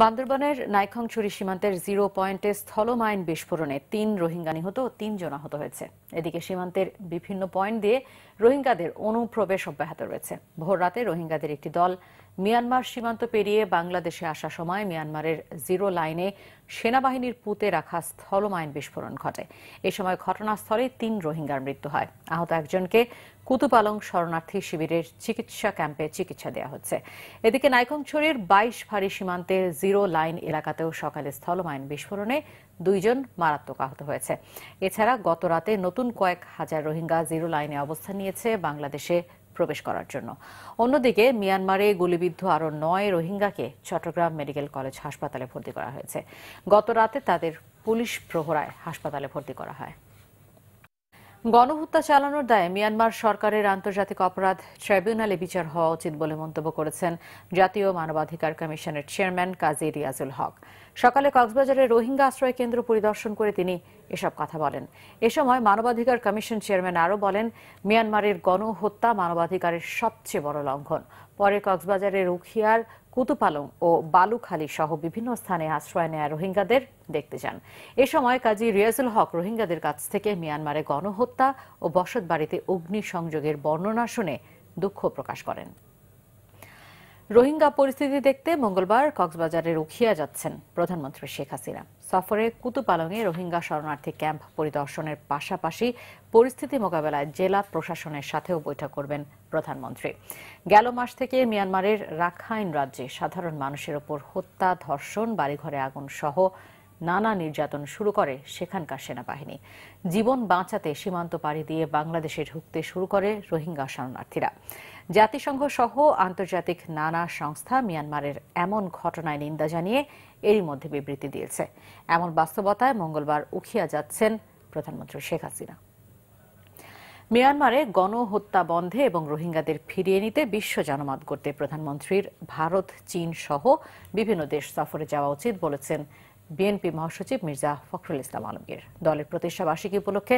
বান্দরবানের নাইখংছড়ি সীমান্তের জিরো পয়েন্টে স্থলমাইন বিস্ফোরণে তিন রোহিঙ্গা নিহত ও তিনজন আহত হয়েছে। এদিকে সীমান্তের বিভিন্ন পয়েন্ট দিয়ে রোহিঙ্গাদের অনুপ্রবেশ অব্যাহত রয়েছে। ভোর রাতে রোহিঙ্গাদের একটি দল মিয়ানমার সীমান্ত পেরিয়ে বাংলাদেশে আসার সময় মিয়ানমারের জিরো লাইনে সেনাবাহিনীর পুঁতে রাখা স্থলমাইন বিস্ফোরণ ঘটে। এ সময় ঘটনাস্থলে তিন রোহিঙ্গার মৃত্যু হয়। আহত একজনকে কুতুপালং শরণার্থী শিবিরের চিকিৎসা ক্যাম্পে চিকিৎসা দেওয়া হচ্ছে। এদিকে নাইকংছড়ির বাইশ ভারী সীমান্তের জিরো লাইন এলাকাতেও সকালে স্থলমাইন বিস্ফোরণে দুইজন মারাত্মক আহত হয়েছে। এছাড়া গত রাতে নতুন কয়েক হাজার রোহিঙ্গা জিরো লাইনে অবস্থান নিয়েছে। বাংলাদেশে প্রবেশ করার জন্য। অন্যদিকে মিয়ানমারে গুলিবিদ্ধ আরও নয় রোহিঙ্গাকে চট্টগ্রাম মেডিকেল কলেজ হাসপাতালে ভর্তি করা হয়েছে। গত রাতে তাদের পুলিশ প্রহরায় হাসপাতালে ভর্তি করা হয়। গণহত্যা চালানোর দায়ে মিয়ানমার সরকারের আন্তর্জাতিক অপরাধ ট্রাইব্যুনালে বিচার হওয়া উচিত বলে মন্তব্য করেছেন জাতীয় মানবাধিকার কমিশনের চেয়ারম্যান কাজী রিয়াজুল হক। সকালে কক্সবাজারের রোহিঙ্গা আশ্রয় কেন্দ্র পরিদর্শন করে তিনি এসব কথা বলেন। এ সময় মানবাধিকার কমিশন চেয়ারম্যান আরও বলেন, মিয়ানমারের গণহত্যা মানবাধিকারের সবচেয়ে বড় লঙ্ঘন। পরে কক্সবাজারের উখিয়ার কুতুপালং ও বালুখালী সহ বিভিন্ন স্থানে আশ্রয় নেয়া রোহিঙ্গাদের দেখতে যান। এ সময় কাজী রিয়াজুল হক রোহিঙ্গাদের কাছ থেকে মিয়ানমারে গণহত্যা ও বসত বাড়িতে অগ্নিসংযোগের বর্ণনা শুনে দুঃখ প্রকাশ করেন। রোহিঙ্গা পরিস্থিতি দেখতে মঙ্গলবার কক্সবাজারে রুখিয়া যাচ্ছেন প্রধানমন্ত্রী শেখ হাসিনা। সফরে কুতুপালংয়ে রোহিঙ্গা শরণার্থী ক্যাম্প পরিদর্শনের পাশাপাশি পরিস্থিতি মোকাবেলায় জেলা প্রশাসনের সাথেও বৈঠক করবেন প্রধানমন্ত্রী। গেল মাস থেকে মিয়ানমারের রাখাইন রাজ্যে সাধারণ মানুষের ওপর হত্যা, ধর্ষণ, বাড়িঘরে আগুন সহ নানা নির্যাতন শুরু করে সেখানকার সেনাবাহিনী। জীবন বাঁচাতে সীমান্ত পাড়ি দিয়ে বাংলাদেশে ঢুকতে শুরু করে রোহিঙ্গা শরণার্থীরা। জাতিসংঘ সহ আন্তর্জাতিক নানা সংস্থা মিয়ানমারের এমন ঘটনায় নিন্দা জানিয়ে এরই মধ্যে বিবৃতি দিয়েছে। এমন বাস্তবতায় মঙ্গলবার উখিয়া যাচ্ছেন প্রধানমন্ত্রী শেখ হাসিনা। মিয়ানমারে গণহত্যা বন্ধে এবং রোহিঙ্গাদের ফিরিয়ে নিতে বিশ্ব জনমত করতে প্রধানমন্ত্রীর ভারত, চীন সহ বিভিন্ন দেশ সফরে যাওয়া উচিত বলেছেন বিএনপি মহাসচিব মির্জা ফখরুল ইসলাম আলমগীর। দলের প্রতিষ্ঠা বার্ষিকী উপলক্ষে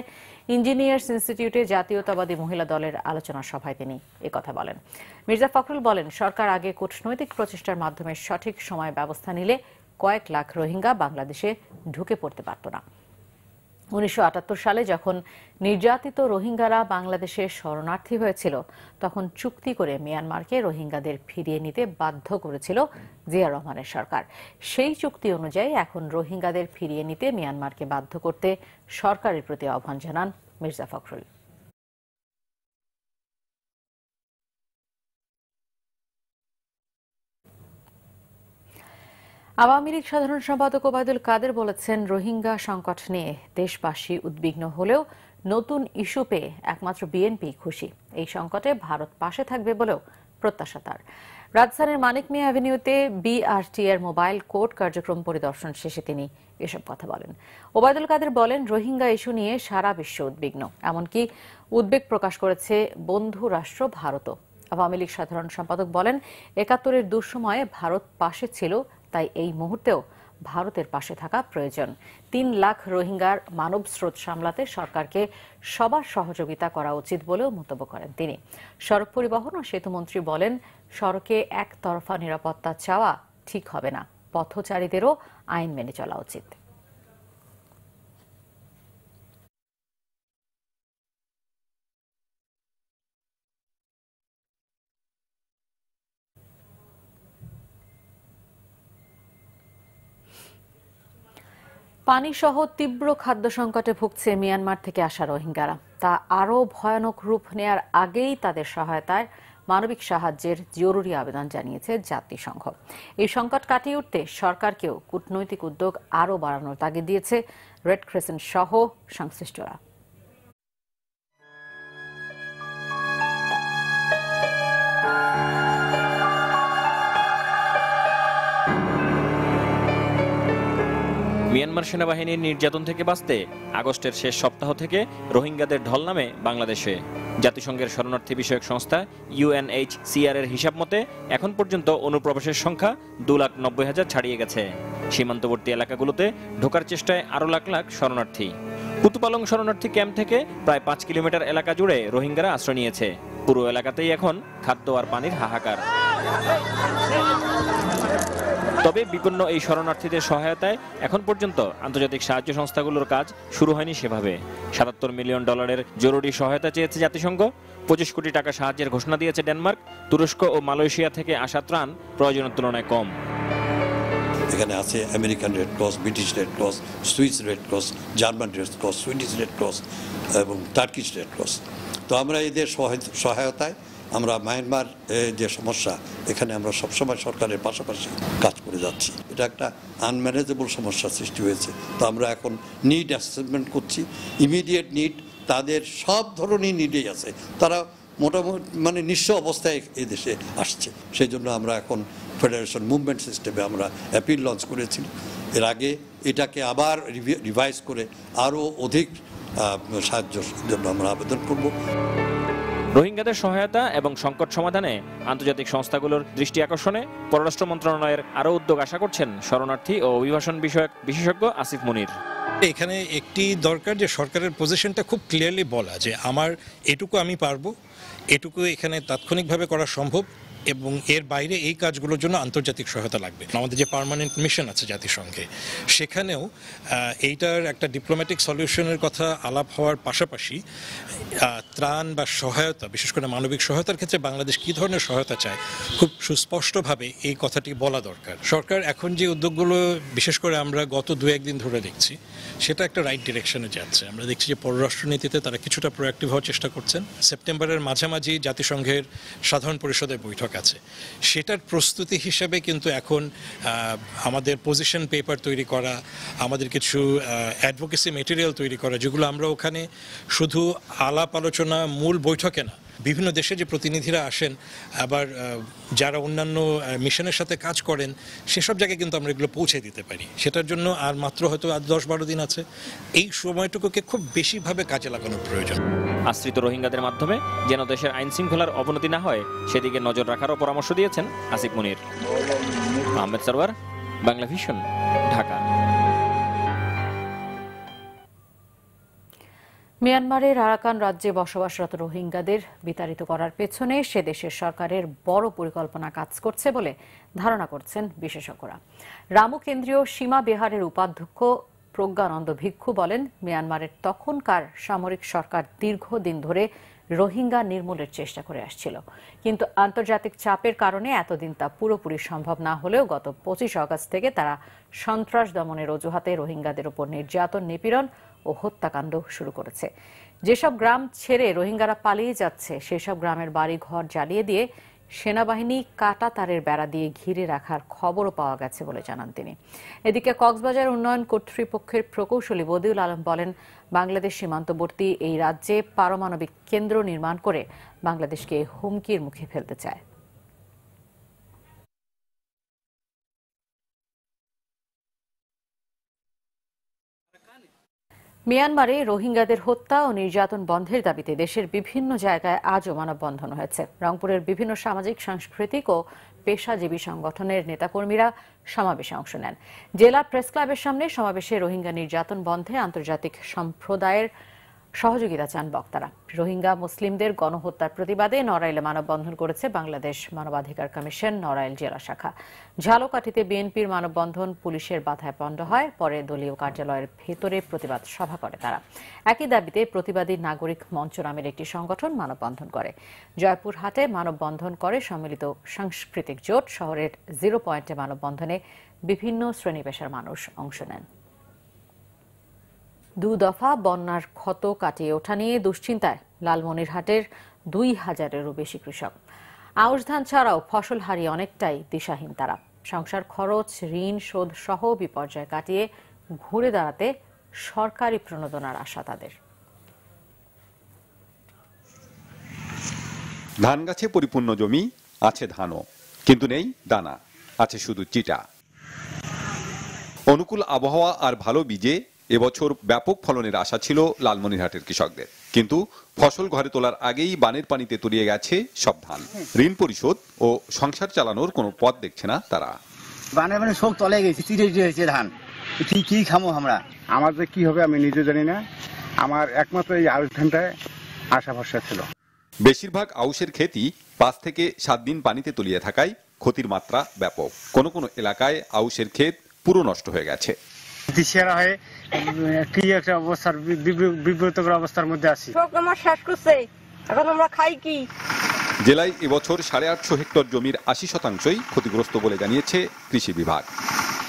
ইঞ্জিনিয়ার্স ইনস্টিটিউটে জাতীয়তাবাদী মহিলা দলের আলোচনা সভায় তিনি কথা বলেন। মির্জা ফখরুল বলেন, সরকার আগে কূটনৈতিক প্রচেষ্টার মাধ্যমে সঠিক সময় ব্যবস্থা নিলে কয়েক লাখ রোহিঙ্গা বাংলাদেশে ঢুকে পড়তে পারত না। উনিশশো আটাত্তর সালে যখন নির্যাতিত রোহিঙ্গারা বাংলাদেশে শরণার্থী হয়েছিল, তখন চুক্তি করে মিয়ানমারকে রোহিঙ্গাদের ফিরিয়ে নিতে বাধ্য করেছিল জিয়া রহমানের সরকার। সেই চুক্তি অনুযায়ী এখন রোহিঙ্গাদের ফিরিয়ে নিতে মিয়ানমারকে বাধ্য করতে সরকারের প্রতি আহ্বান জানান মির্জা ফখরুল। আওয়ামী লীগ সাধারণ সম্পাদক ওবায়দুল কাদের বলেছেন, রোহিঙ্গা সংকট নিয়ে দেশবাসী উদ্বিগ্ন হলেও নতুন ইস্যু পেয়ে একমাত্র বিএনপি খুশি। এই সংকটে ভারত পাশে থাকবে বলেও প্রত্যাশা তার। রাজধানীর মানিক মিয়া অ্যাভিনিউতে বিআরটি এর মোবাইল কোর্ট কার্যক্রম পরিদর্শন শেষে তিনি এসব কথা বলেন। ওবায়দুল কাদের বলেন, রোহিঙ্গা ইস্যু নিয়ে সারা বিশ্ব উদ্বিগ্ন। এমনকি উদ্বেগ প্রকাশ করেছে বন্ধু রাষ্ট্র ভারতও। আওয়ামী লীগ সাধারণ সম্পাদক বলেন, একাত্তরের দুঃসময়ে ভারত পাশে ছিল তাই এই মুহূর্তেও ভারতের পাশে থাকা প্রয়োজন। তিন লাখ রোহিঙ্গার মানব স্রোত সামলাতে সরকারকে সবার সহযোগিতা করা উচিত বলেও মন্তব্য করেন তিনি। সড়ক পরিবহন ও সেতুমন্ত্রী বলেন, সড়কে একতরফা নিরাপত্তা চাওয়া ঠিক হবে না। পথচারীদেরও আইন মেনে চলা উচিত। পানি সহ তীব্র খাদ্য সংকটে ভুগছে মিয়ানমার থেকে আসা রোহিঙ্গারা। তা আরও ভয়ানক রূপ নেয়ার আগেই তাদের সহায়তায় মানবিক সাহায্যের জরুরি আবেদন জানিয়েছে জাতিসংঘ। এই সংকট কাটিয়ে উঠতে সরকারকেও কূটনৈতিক উদ্যোগ আরও বাড়ানোর তাগিদ দিয়েছে রেড ক্রেসেন্ট সহ সংশ্লিষ্টরা। মিয়ানমার সেনাবাহিনীর নির্যাতন থেকে বাঁচতে আগস্টের শেষ সপ্তাহ থেকে রোহিঙ্গাদের ঢল নামে বাংলাদেশে। জাতিসংঘের শরণার্থী বিষয়ক সংস্থা ইউএনএইচসিআর এর হিসাব মতে, এখন পর্যন্ত অনুপ্রবেশের সংখ্যা দু লাখ নব্বই হাজার ছাড়িয়ে গেছে। সীমান্তবর্তী এলাকাগুলোতে ঢোকার চেষ্টায় আরও লাখ লাখ শরণার্থী। কুতুপালং শরণার্থী ক্যাম্প থেকে প্রায় পাঁচ কিলোমিটার এলাকা জুড়ে রোহিঙ্গারা আশ্রয় নিয়েছে। পুরো এলাকাতেই এখন খাদ্য আর পানির হাহাকার। তবে বিপন্ন এই শরণার্থীদের সহায়তায় এখন পর্যন্ত আন্তর্জাতিক সাহায্য সংস্থাগুলোর কাজ শুরু হয়নি সেভাবে। সাতাত্তর মিলিয়ন ডলারের জরুরি সহায়তা চেয়েছে জাতিসংঘ। পঁচিশ কোটি টাকা সাহায্যের ঘোষণা দিয়েছে ডেনমার্ক। তুরস্ক ও মালয়েশিয়া থেকে আসা ত্রাণ প্রয়োজনের তুলনায় কম। এখানে আছে American Red Cross, British Red Cross, Swiss Red Cross, German Red Cross, Swedish Red Cross এবং টার্কিশ রেড ক্রস। তো আমরা এদের সহায়- সহায়তায় আমরা মায়ানমার যে সমস্যা এখানে আমরা সবসময় সরকারের পাশাপাশি কাজ করে যাচ্ছি। এটা একটা আনম্যানেজেবল সমস্যা সৃষ্টি হয়েছে। তো আমরা এখন নিড অ্যাসেসমেন্ট করছি। ইমিডিয়েট নিড তাদের সব ধরনের নিডেই আছে। তারা মোটামুটি মানে নিঃস্ব অবস্থায় এই দেশে আসছে। সেই জন্য আমরা এখন ফেডারেশন মুভমেন্ট সিস্টেমে আমরা অ্যাপিল লঞ্চ করেছি। এর আগে এটাকে আবার রিভাইজ করে আরও অধিক আহ, সাহায্যের জন্য আমরা আবেদন করব। রোহিঙ্গাদের সহায়তা এবং সংকট সমাধানে আন্তর্জাতিক সংস্থাগুলোর দৃষ্টি আকর্ষণে পররাষ্ট্র মন্ত্রণালয়ের আরও উদ্যোগ আশা করছেন শরণার্থী ও অভিবাসন বিষয়ক বিশেষজ্ঞ আসিফ মুনির। এখানে একটি দরকার যে সরকারের পজিশনটা খুব ক্লিয়ারলি বলা যে আমার এটুকু আমি পারব, এটুকু এখানে তাৎক্ষণিকভাবে করা সম্ভব। এবং এর বাইরে এই কাজগুলোর জন্য আন্তর্জাতিক সহায়তা লাগবে। আমাদের যে পার্মানেন্ট মিশন আছে জাতিসংঘে, সেখানেও এইটার একটা ডিপ্লোম্যাটিক সলিউশনের কথা আলাপ হওয়ার পাশাপাশি ত্রাণ বা সহায়তা, বিশেষ করে মানবিক সহায়তার ক্ষেত্রে বাংলাদেশ কী ধরনের সহায়তা চায়, খুব সুস্পষ্টভাবে এই কথাটি বলা দরকার। সরকার এখন যে উদ্যোগগুলো, বিশেষ করে আমরা গত দু, একদিন ধরে দেখছি, সেটা একটা রাইট ডিরেকশনে যাচ্ছে। আমরা দেখছি যে পররাষ্ট্রনীতিতে তারা কিছুটা প্রোয়াক্টিভ হওয়ার চেষ্টা করছেন। সেপ্টেম্বরের মাঝামাঝি জাতিসংঘের সাধারণ পরিষদের বৈঠক আছে সেটার প্রস্তুতি হিসাবে কিন্তু এখন আমাদের পজিশন পেপার তৈরি করা, আমাদের কিছু অ্যাডভোকেসি মেটেরিয়াল তৈরি করা, যেগুলো আমরা ওখানে শুধু আলাপ আলোচনা মূল বৈঠকে না বিভিন্ন দেশে যে প্রতিনিধিরা আসেন, আবার যারা অন্যান্য মিশনের সাথে কাজ করেন, সেসব জায়গায় কিন্তু আমরা এগুলো পৌঁছে দিতে পারি। সেটার জন্য আর মাত্র হয়তো আর দশ, বারো দিন আছে। এই সময়টুকুকে খুব বেশিভাবে কাজে লাগানোর প্রয়োজন। আশ্রিত রোহিঙ্গাদের মাধ্যমে যেন দেশের আইন শৃঙ্খলার অবনতি না হয়, সেদিকে নজর রাখারও পরামর্শ দিয়েছেন আসিফ মুনির। আহমেদ সরওয়ার বাংলা ভিশন। মিয়ানমারের আরাকান রাজ্যে বসবাসরত রোহিঙ্গাদের বিতাড়িত করার পেছনে সে দেশের সরকারের বড় পরিকল্পনা কাজ করছে বলে ধারণা করছেন বিশেষজ্ঞরা। রামু কেন্দ্রীয় সীমা বিহারের উপাধ্যক্ষ প্রজ্ঞানন্দ ভিক্ষু বলেন, মিয়ানমারের তখনকার সামরিক সরকার দীর্ঘদিন ধরে রোহিঙ্গা নির্মূলের চেষ্টা করে আসছিল। কিন্তু আন্তর্জাতিক চাপের কারণে এতদিন তা পুরোপুরি সম্ভব না হলেও গত পঁচিশ আগস্ট থেকে তারা সন্ত্রাস দমনের অজুহাতে রোহিঙ্গাদের উপর নির্যাতন নিপীড়ন ও হত্যাকাণ্ড শুরু করেছে। যেসব গ্রাম ছেড়ে রোহিঙ্গারা পালিয়ে যাচ্ছে, সেসব গ্রামের বাড়ি ঘর জ্বালিয়ে দিয়ে সেনাবাহিনী কাটা তারের বেড়া দিয়ে ঘিরে রাখার খবরও পাওয়া গেছে বলে জানান তিনি। এদিকে কক্সবাজার উন্নয়ন কর্তৃপক্ষের প্রকৌশলী বদিউল আলম বলেন, বাংলাদেশ সীমান্তবর্তী এই রাজ্যে পারমাণবিক কেন্দ্র নির্মাণ করে বাংলাদেশকে হুমকির মুখে ফেলতে চায়। মিয়ানমারে রোহিঙ্গাদের হত্যা ও নির্যাতন বন্ধের দাবিতে দেশের বিভিন্ন জায়গায় আজও মানববন্ধন হয়েছে। রংপুরের বিভিন্ন সামাজিক, সাংস্কৃতিক ও পেশাজীবী সংগঠনের নেতাকর্মীরা সমাবেশে অংশ নেন। জেলা প্রেস ক্লাবের সামনে সমাবেশে রোহিঙ্গা নির্যাতন বন্ধে আন্তর্জাতিক সম্প্রদায়ের সহযোগিতা চান বক্তারা। রোহিঙ্গা মুসলিমদের গণহত্যার প্রতিবাদে নড়াইলে মানববন্ধন করেছে বাংলাদেশ মানবাধিকার কমিশন, নড়াইল জেলা শাখা। ঝালকাঠিতে বিএনপির মানববন্ধন পুলিশের বাধায় পণ্ড হয়, পরে দলীয় কার্যালয়ের ভেতরে প্রতিবাদ সভা করে তারা। একই দাবিতে প্রতিবাদী নাগরিক মঞ্চ নামের একটি সংগঠন মানববন্ধন করে। জয়পুরহাটে মানববন্ধন করে সম্মিলিত সাংস্কৃতিক জোট, শহরের জিরো পয়েন্টে মানববন্ধনে বিভিন্ন শ্রেণি পেশার মানুষ অংশ নেন। দু দফা বন্যার ক্ষত কাটিয়ে ওঠা নিয়ে দুশ্চিন্তায় লালমনিরহাটের দুই হাজারেরও বেশি কৃষক। আউশ ধান ছাড়াও ফসল হারিয়ে অনেকটাই দিশাহীন তারা। সংসার খরচ, ঋণ শোধ সহ বিপর্যয় কাটিয়ে ঘুরে দাঁড়াতে সরকারি প্রণোদনার আশা তাদের। ধান গাছে পরিপূর্ণ জমি, আছে ধানও, কিন্তু নেই দানা, আছে শুধু চিটা। অনুকূল আবহাওয়া আর ভালো বীজে এবছর ব্যাপক ফলনের আশা ছিল লালমনিরহাটের কৃষকদের। কিন্তু ফসল ঘরে তোলার আগেই বানের পানিতে তলিয়ে গেছে সব ধান। ঋণ পরিশোধ ও সংসার চালানোর কোনো পথ দেখছে না তারা। বানে বানে সব তলে গেছে চিড়ে হয়েছে ধান। কি কি খামো আমরা? আমার যে কি হবে আমি নিজে জানি না। আমার একমাত্র এই আউশ ধানটায় আশা ভরসা ছিল। বেশিরভাগ আউশের ক্ষেতই পাঁচ থেকে সাত দিন পানিতে তলিয়ে থাকায় ক্ষতির মাত্রা ব্যাপক। কোনো কোনো এলাকায় আউশের ক্ষেত পুরো নষ্ট হয়ে গেছে। দিশেহারা হয়ে কি একটা অবস্থার বিব্রতকর অবস্থার মধ্যে আছি। আমার শেষ করছে। এখন আমরা খাই কি? জেলায় এবছর সাড়ে আটশো হেক্টর জমির আশি শতাংশই ক্ষতিগ্রস্ত বলে জানিয়েছে কৃষি বিভাগ।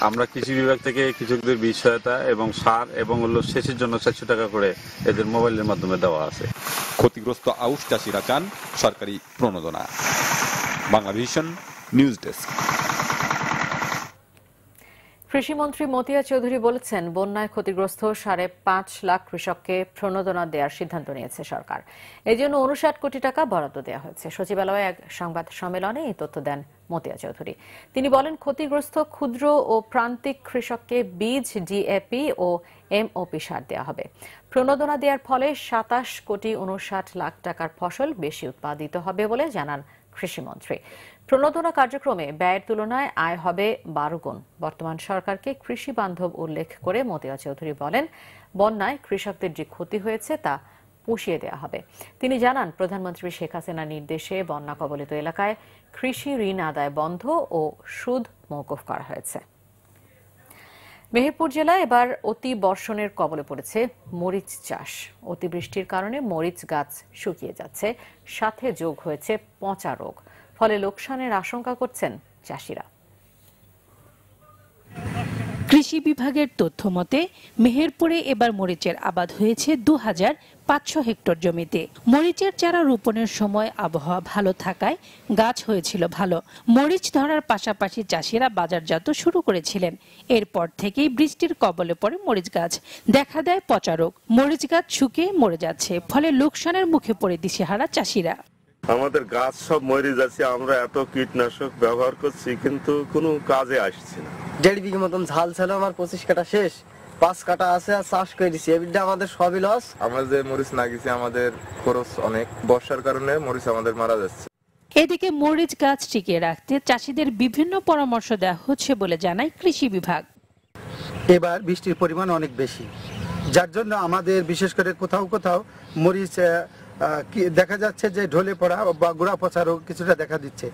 আমরা কৃষি বিভাগ থেকে কৃষকদের বীজ সহায়তা এবং সার এবং হলো সেচের জন্য চারশো টাকা করে এদের মোবাইলের মাধ্যমে দেওয়া আছে। ক্ষতিগ্রস্ত আউশ চাষিরা চান সরকারি প্রণোদনা। Bangla Vision news desk. কৃষিমন্ত্রী মতিয়া চৌধুরী বলেছেন, বন্যায় ক্ষতিগ্রস্ত সাড়ে পাঁচ লাখ কৃষককে প্রণোদনা দেওয়ার সিদ্ধান্ত নিয়েছে সরকার। এই জন্য উনষাট কোটি টাকা বরাদ্দ দেওয়া হয়েছে। সচিবালয়ে এক সংবাদ সম্মেলনে এই তথ্য দেন মতিয়া চৌধুরী। তিনি বলেন, ক্ষতিগ্রস্ত ক্ষুদ্র ও প্রান্তিক কৃষককে বীজ ডিএপি ও এমওপি সার দেওয়া হবে। প্রণোদনা দেওয়ার ফলে সাতাশ কোটি উনষাট লাখ টাকার ফসল বেশি উৎপাদিত হবে বলে জানান কৃষিমন্ত্রী। প্রণোদনা কার্যক্রমে ব্যয়ের তুলনায় আয় হবে বারো গুণ। বর্তমান সরকারকে কৃষি বান্ধব উল্লেখ করে মতিয়া চৌধুরী বলেন, বন্যায় কৃষকদের যে ক্ষতি হয়েছে তা পুষিয়ে দেওয়া হবে। তিনি জানান, প্রধানমন্ত্রী শেখ হাসিনার নির্দেশে বন্যা কবলিত এলাকায় কৃষি ঋণ আদায় বন্ধ ও সুদ মৌকুফ করা হয়েছে। মেহেরপুর জেলায় এবার অতি বর্ষণের কবলে পড়েছে মরিচ চাষ। অতিবৃষ্টির কারণে মরিচ গাছ শুকিয়ে যাচ্ছে। সাথে যোগ হয়েছে পচা রোগ। ফলে লোকসানের আশঙ্কা করছেন চাষিরা। কৃষি বিভাগের তথ্য মতে, মেহেরপুরে এবার মরিচের আবাদ হয়েছে দু হাজার পাঁচশো হেক্টর জমিতে। মরিচের চারা রোপণের সময় আবহাওয়া ভালো থাকায় গাছ হয়েছিল ভালো। মরিচ ধরার পাশাপাশি চাষিরা বাজারজাত শুরু করেছিলেন। এরপর থেকেই বৃষ্টির কবলে পড়ে মরিচ গাছ। দেখা দেয় পচা রোগ। মরিচ গাছ শুকিয়ে মরে যাচ্ছে, ফলে লোকসানের মুখে পড়ে দিশেহারা চাষিরা। আমাদের গাছ সব মরে যাচ্ছে আমরা এত কীটনাশক ব্যবহার করছি কিন্তু কোনো কাজে আসছে না। দেড় বিঘে মতন ঝাল ছিল আমার পঁচিশ কাটা শেষ। পাঁচ কাটা আছে আর চাষ করে দিছি। এবিটা আমাদের সবই লস আমরা যে মরিচ না গেছি আমাদের খরচ অনেক। বর্ষার কারণে মরিচ আমাদের মারা যাচ্ছে। এদিকে মরিচ গাছ টিকিয়ে রাখতে চাষিদের বিভিন্ন পরামর্শ দেওয়া হচ্ছে বলে জানায় কৃষি বিভাগ। এবার বৃষ্টির পরিমাণ অনেক বেশি। যার জন্য আমাদের বিশেষ করে কোথাও কোথাও মরিচ দেখা যাচ্ছে যে ঢলে পড়া বা গোড়া পচা রোগ কিছুটা দেখা দিচ্ছে।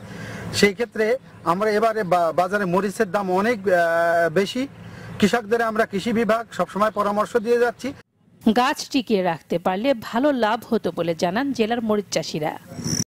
সেই ক্ষেত্রে আমরা এবারে বাজারে মরিচের দাম অনেক বেশি। কৃষকদের আমরা কৃষি বিভাগ সবসময় পরামর্শ দিয়ে যাচ্ছি। গাছ টিকিয়ে রাখতে পারলে ভালো লাভ হতো বলে জানান জেলার মরিচ চাষিরা।